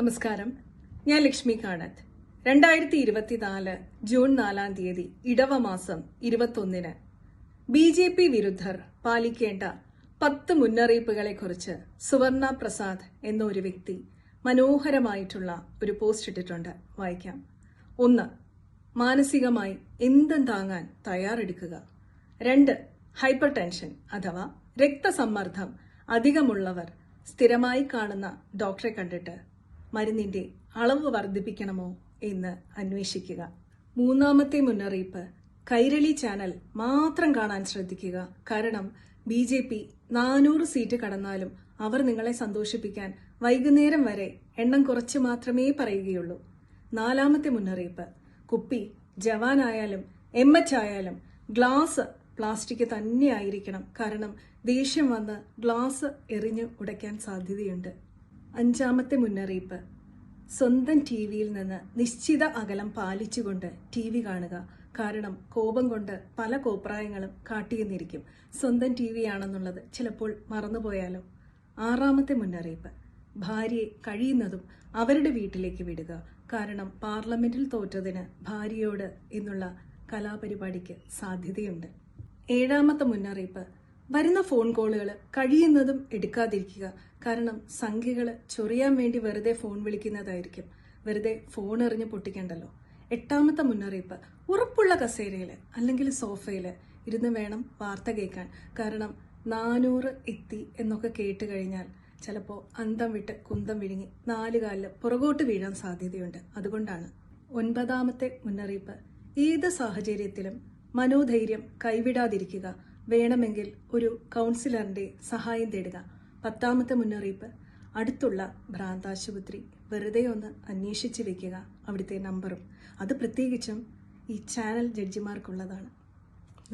നമസ്കാരം. ഞാൻ ലക്ഷ്മി കാണത്ത്. രണ്ടായിരത്തി ഇരുപത്തിനാല് ജൂൺ നാലാം തീയതി ഇടവമാസം ഇരുപത്തൊന്നിന് ബി ജെ പി വിരുദ്ധർ പാലിക്കേണ്ട പത്ത് മുന്നറിയിപ്പുകളെക്കുറിച്ച് സുവർണ പ്രസാദ് എന്ന ഒരു വ്യക്തി മനോഹരമായിട്ടുള്ള ഒരു പോസ്റ്റ് ഇട്ടിട്ടുണ്ട്. വായിക്കാം. ഒന്ന് മാനസികമായി എന്തും താങ്ങാൻ തയ്യാറെടുക്കുക. രണ്ട് ഹൈപ്പർ ടെൻഷൻ അഥവാ രക്തസമ്മർദ്ദം അധികമുള്ളവർ സ്ഥിരമായി കാണുന്ന ഡോക്ടറെ കണ്ടിട്ട് മരുന്നിന്റെ അളവ് വർദ്ധിപ്പിക്കണമോ എന്ന് അന്വേഷിക്കുക. മൂന്നാമത്തെ മുന്നറിയിപ്പ് കൈരളി ചാനൽ മാത്രം കാണാൻ ശ്രദ്ധിക്കുക. കാരണം ബി ജെ പി നാനൂറ് സീറ്റ് കടന്നാലും അവർ നിങ്ങളെ സന്തോഷിപ്പിക്കാൻ വൈകുന്നേരം വരെ എണ്ണം കുറച്ച് മാത്രമേ പറയുകയുള്ളൂ. നാലാമത്തെ മുന്നറിയിപ്പ് കുപ്പി ജവാനായാലും എം എച്ച് ആയാലും ഗ്ലാസ് പ്ലാസ്റ്റിക് തന്നെയായിരിക്കണം. കാരണം ദേഷ്യം വന്ന് ഗ്ലാസ് എറിഞ്ഞ് ഉടയ്ക്കാൻ സാധ്യതയുണ്ട്. അഞ്ചാമത്തെ മുന്നറിയിപ്പ്. സ്വന്തം ടി വിയിൽ നിന്ന് നിശ്ചിത അകലം പാലിച്ചുകൊണ്ട് ടി വി കാണുക. കാരണം കോപം കൊണ്ട് പല കോപ്രായങ്ങളും കാട്ടിയെന്നിരിക്കും. സ്വന്തം ടി വി ആണെന്നുള്ളത് ചിലപ്പോൾ മറന്നുപോയാലോ? ആറാമത്തെ മുന്നറിയിപ്പ്. ഭാര്യയെ കഴിയുന്നതും അവരുടെ വീട്ടിലേക്ക് വിടുക. കാരണം പാർലമെന്റിൽ തോറ്റതിന് ഭാര്യയോട് എന്നുള്ള കലാപരിപാടിക്ക് സാധ്യതയുണ്ട്. ഏഴാമത്തെ മുന്നറിയിപ്പ്. വരുന്ന ഫോൺ കോളുകൾ കഴിയുന്നതും എടുക്കാതിരിക്കുക. കാരണം സംഖ്യകൾ ചൊറിയാൻ വേണ്ടി വെറുതെ ഫോൺ വിളിക്കുന്നതായിരിക്കും. വെറുതെ ഫോൺ എറിഞ്ഞ് പൊട്ടിക്കണ്ടല്ലോ. എട്ടാമത്തെ മുന്നറിയിപ്പ്. ഉറപ്പുള്ള കസേരയിൽ അല്ലെങ്കിൽ സോഫയിൽ ഇരുന്ന് വേണം വാർത്ത കേൾക്കാൻ. കാരണം നാനൂറ് എത്തി എന്നൊക്കെ കേട്ട് കഴിഞ്ഞാൽ ചിലപ്പോൾ അന്തം വിട്ട് കുന്തം വിഴുങ്ങി നാല് പുറകോട്ട് വീഴാൻ സാധ്യതയുണ്ട്. അതുകൊണ്ടാണ് ഒൻപതാമത്തെ മുന്നറിയിപ്പ്. ഏത് സാഹചര്യത്തിലും മനോധൈര്യം കൈവിടാതിരിക്കുക. വേണമെങ്കിൽ ഒരു കൗൺസിലറിന്റെ സഹായം തേടുക. പത്താമത്തെ മുന്നറിയിപ്പ്. അടുത്തുള്ള ഭ്രാന്താശുപത്രി വെറുതെ ഒന്ന് അന്വേഷിച്ച് വെക്കുക. അവിടുത്തെ നമ്പറും. അത് പ്രത്യേകിച്ചും ഈ ചാനൽ ജഡ്ജിമാർക്കുള്ളതാണ്.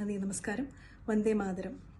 നന്ദി നമസ്കാരം. വന്ദേ മാതരം.